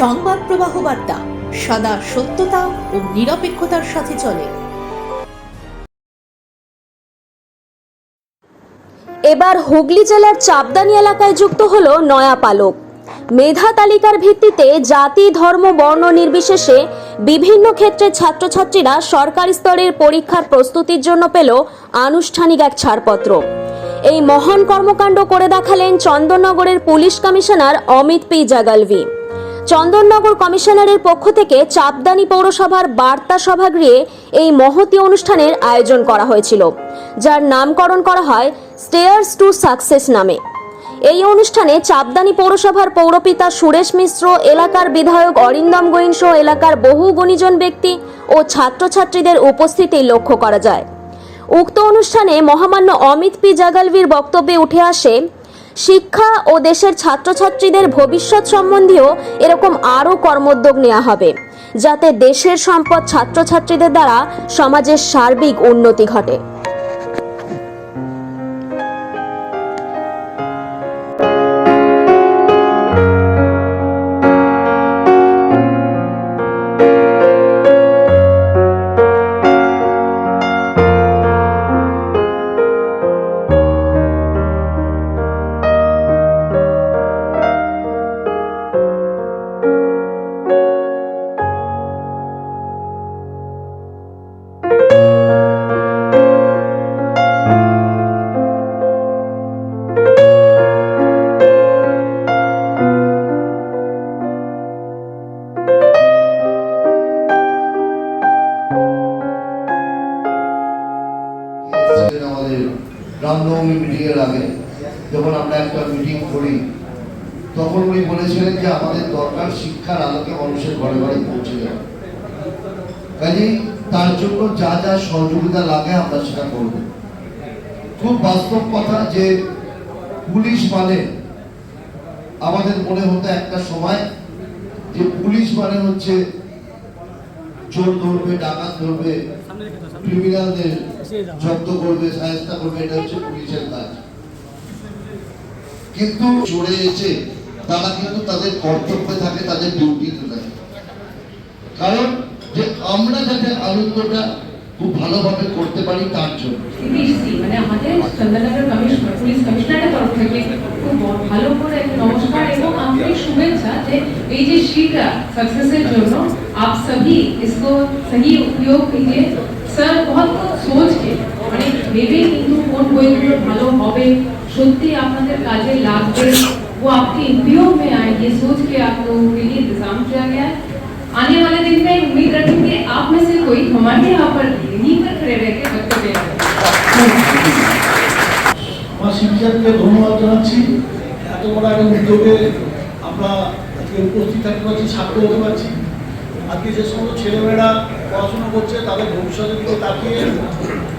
সংবাদ প্রবাহ বার্তা, সদা সত্যতা ও নিরপেক্ষতার সাথে চলে। এবার হুগলি জেলার চাপদানি এলাকায় যুক্ত হল নয়া পালক। মেধা তালিকার ভিত্তিতে জাতি, ধর্ম, বর্ণ নির্বিশেষে বিভিন্ন ক্ষেত্রে ছাত্রছাত্রীরা সরকারি স্তরের পরীক্ষার প্রস্তুতির জন্য পেল আনুষ্ঠানিক এক ছাড়পত্র। এই মহান কর্মকাণ্ড করে দেখালেন চন্দননগরের police commissioner Amit P জাগালভি। Chandannagar কমিশনারের পক্ষ থেকে চাপদানি পৌরসভার বার্তা সভাগৃহে এই মহতি অনুষ্ঠানের আয়োজন করা হয়েছিল, যার নামকরণ করা হয় স্টেয়ার্স টু সাকসেস নামে। এই অনুষ্ঠানে চাপদানি পৌরসভার পৌরপিতা সুরেশ মিশ্র, এলাকার বিধায়ক অরিন্দম গোয়েন সহ এলাকার বহু গুণীজন ব্যক্তি ও ছাত্রছাত্রীদের উপস্থিতি লক্ষ্য করা যায়। উক্ত অনুষ্ঠানে মহামান্য অমিত পি জাগালভির বক্তব্যে উঠে আসে শিক্ষা ও দেশের ছাত্রছাত্রীদের ভবিষ্যৎ সম্বন্ধেও এরকম আরও কর্মোদ্যোগ নেওয়া হবে, যাতে দেশের সম্পদ ছাত্রছাত্রীদের দ্বারা সমাজের সার্বিক উন্নতি ঘটে। আমাদের রামনবমী মিটিং এর আগে যখন আমরা একটা মিটিং করি, তখন উনি বলেছিলেন যে আমাদের দরকার শিক্ষার আলোকে মানুষের ঘরে ঘরে পৌঁছে যাওয়া কাজেই তার জন্য যা যা সহযোগিতা লাগে আমরা সেটা করব। খুব বাস্তব কথা যে পুলিশ মানে আমাদের মনে হতো একটা সময় যে পুলিশ মানে হচ্ছে চোর ধরবে, ডাকাত ধরবে ক্রিমিনালদের জব্দ করবে সাহায্য করবে এটা হচ্ছে পুলিশের কাজ। কিন্তু চড়ে এসে তারা কিন্তু তাদের কর্তব্যে থাকে তাদের ডিউটিতে থাকে। কারণ যে আমরা যাতে আনন্দটা খুব ভালোভাবে করতে পারি তার জন্য মানে আমাদের চন্দননগর কমিশনার পুলিশ কমিশনারের তরফ থেকে খুব ভালো করে একটা নমস্কার এবং আপনি শুভেচ্ছা যে এই যে শীঘ্র সাকসেসের জন্য आप सभी इसको सही उपयोग कीजिए স্যার বহুত সোচ কে মানে ভেবে কিন্তু কোন বইগুলো ভালো হবে সত্যি আপনাদের কাজে লাগবে वो आपके उपयोग में आए ये सोच के आप लोगों के लिए इंतज़ाम किया गया है आने वाले दिन में उम्मीद रखेंगे कोई हमारे यहाँ पर यहीं पर खड़े रह के वक्तव्य रखें। আমার শিক্ষককে ধন্যবাদ জানাচ্ছি এত বড় একটা উদ্যোগে আমরা আজকে উপস্থিত থাকতে পারছি ছাত্র হতে পারছি আজকে যে সমস্ত ছেলেমেয়েরা পড়াশোনা করছে তাদের ভবিষ্যতের দিকে তাকিয়ে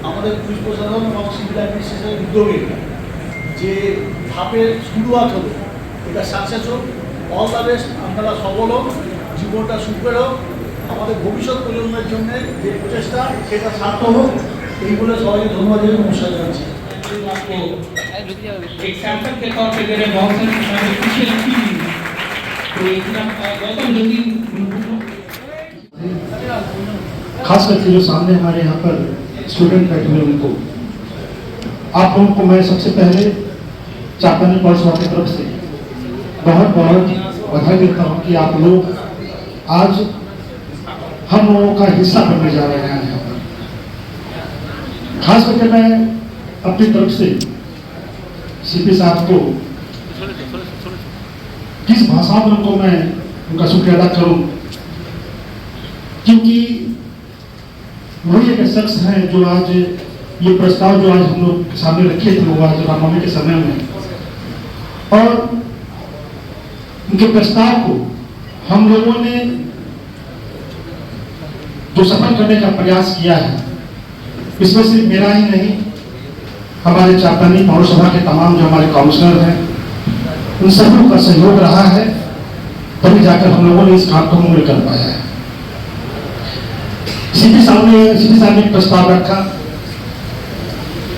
আমাদের পুলিশ প্রশাসন এবং সিভিল অ্যাডমিনিস্ট্রেশনের উদ্যোগে যে ধাপের শুরুয়াত হলো এটা সাকসেস হোক অল দ্য বেস্ট আপনারা সফল হোক জীবনটা সুখের হোক আমাদের ভবিষ্যৎ প্রজন্মের জন্য যে প্রচেষ্টা সেটা সার্থক হোক এই বলে সবাইকে ধন্যবাদ জানিয়ে নমস্কার জানাচ্ছি आपको एक सैंपल के तौर पे दे रहे हैं बहुत सारी किताबें पीछे लिखी हुई हैं। तो ये किताब अ, गौतम जल्दी खास करके जो सामने हमारे यहाँ पर स्टूडेंट बैठे हुए उनको आप लोगों को मैं सबसे पहले चापानी पौरसभा की तरफ से बहुत बहुत बधाई देता हूँ कि आप लोग आज हम लोगों का हिस्सा बनने जा रहे हैं खास करके मैं अपनी तरफ़ से सीपी साहब को किस भाषा में उनको मैं उनका शुक्रिया अदा करूँ? क्योंकि वही एक शख्स हैं जो आज ये प्रस्ताव जो आज हम लोग सामने रखे थे, वो आज रामनवमी के समय में। और उनके प्रस्ताव को हम लोगों ने जो सफल करने का प्रयास किया है, इसमें सिर्फ़ मेरा ही नहीं, हमारे चापानी पौरसभा के तमाम जो हमारे काउंसलर हैं, उन सब सभी का सहयोग रहा है, तभी जाकर हम लोगों ने इस काम को मूल कर पाया है। सीपी साहब ने सीपी साहब प्रस्ताव रखा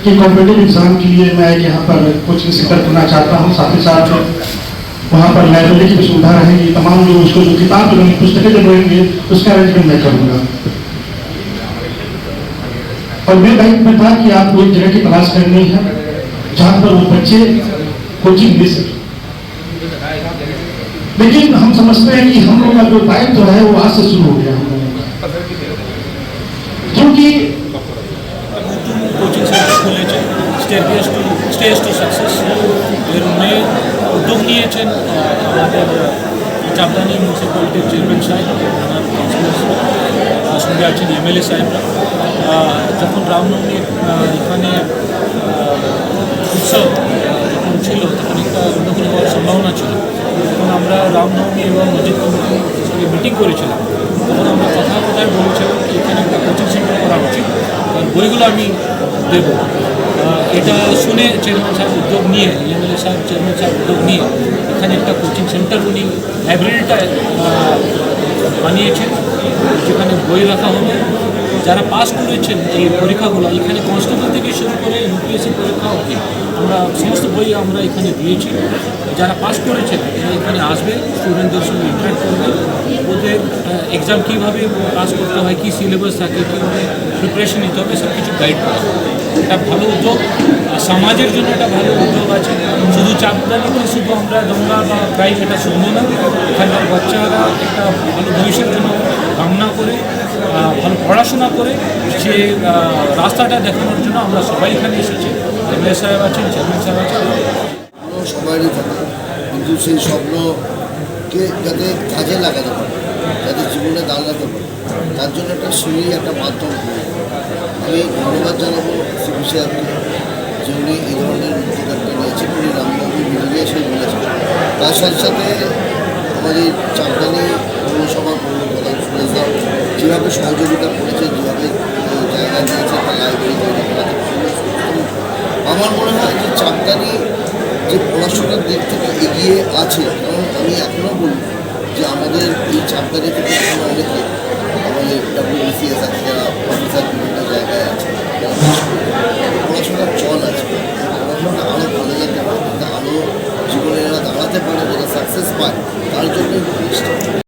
कि कॉम्पिटेटिव एग्ज़ाम के लिए मैं यहाँ पर कोचिंग सेंटर करना चाहता हूँ, साथ ही साथ वहाँ पर लाइब्रेरी की भी सुविधा रहेगी, तमाम जो उसको जो किताब जो पुस्तकें जो रहेंगे, उसका अरेंजमेंट मैं करूँगा। और मेरे बैंक में था कि आपको एक जगह की तलाश करनी है जहाँ पर वो बच्चे कोचिंग ले सके लेकिन हम समझते हैं कि हम लोग का जो दायित्व तो है वो आज से शुरू हो गया हम लोगों का क्योंकि কোচিং সেন্টার খুলেছে স্টেপিয়াস টু স্টেজ টু সাকসেস এর মেয়ে উদ্যোগ নিয়েছেন আহ, আমাদের চাপদানি মিউনিসিপ্যালিটির চেয়ারম্যান সাহেব ওনার কাউন্সিলর সাহেব, সঙ্গে আছেন এমএলএ সাহেবরা। যখন রামনবমী এখানে উৎসব, যখন ছিল তখন একটা গণ্ডগোল হওয়ার সম্ভাবনা ছিল। তখন আমরা রামনবমী এবং মসজিদ কমিটির সঙ্গে মিটিং করেছিলাম। তখন আমরা কথা কথায় বলেছিলাম কি, এখানে একটা কোচিং সেন্টার করা উচিত বইগুলো আমি দেব। এটা শুনে চেয়ারম্যান সাহেব উদ্যোগ নিয়ে, এমএলএ সাহেব চেয়ারম্যান সাহেব উদ্যোগ নিয়ে, এখানে একটা কোচিং সেন্টার উনি লাইব্রেরিটা বানিয়েছেন। যেখানে বই রাখা হবে। যারা পাস করেছেন এই পরীক্ষাগুলো, এখানে কনস্টেবল থেকে শুরু করে ইউপিএসসি পরীক্ষা অবধি আমরা সমস্ত বই আমরা এখানে দিয়েছি। যারা পাস করেছেন এখানে আসবে স্টুডেন্টদের সঙ্গে ইন্টারেক্ট করবে ওদের এক্সাম কীভাবে পাস করতে হয়, কী সিলেবাস থাকে, কীভাবে প্রিপারেশন নিতে হবে সব কিছু গাইড করা। এটা ভালো উদ্যোগ সমাজের জন্য একটা ভালো উদ্যোগ আছে। শুধু চাপদানিতে শুধু আমরা দঙ্গা বা ক্রাইম এটা শুনব না। এখানকার বাচ্চারা একটা ভালো ভবিষ্যৎ জন্য কামনা করে ভালো পড়াশোনা করে, সে রাস্তাটা দেখানোর জন্য আমরা সবাই এখানে এসেছি। এমএলএ সাহেব আছেন, চেয়ারম্যান সাহেব আছেন। সবারই কিন্তু সেই স্বপ্নকে যাতে কাজে লাগাতে পারে, যাতে জীবনে দাঁড়াতে পারে, তার জন্য একটা সিঁড়ি একটা মাধ্যম। আমি ধন্যবাদ জানাব সিপি সাহেবকে যে উনি এই ধরনের উদ্যোগটা নিয়েছেন উনি মিটিংয়ে এসে বলেছেন তার সাথে সাথে আমাদের চাপদানি পৌরসভা পৌর প্রধান সুরেশ দাও যেভাবে সহযোগিতা করেছে, যেভাবে জায়গা নিয়েছে তার লাইব্রেরি তৈরি করা আমার মনে হয় যে চাপদানি যে পড়াশোনার দিক থেকে এগিয়ে আছে কারণ আমি এখনও বলি যে আমাদের এই চাপদানি থেকে তার জন্যই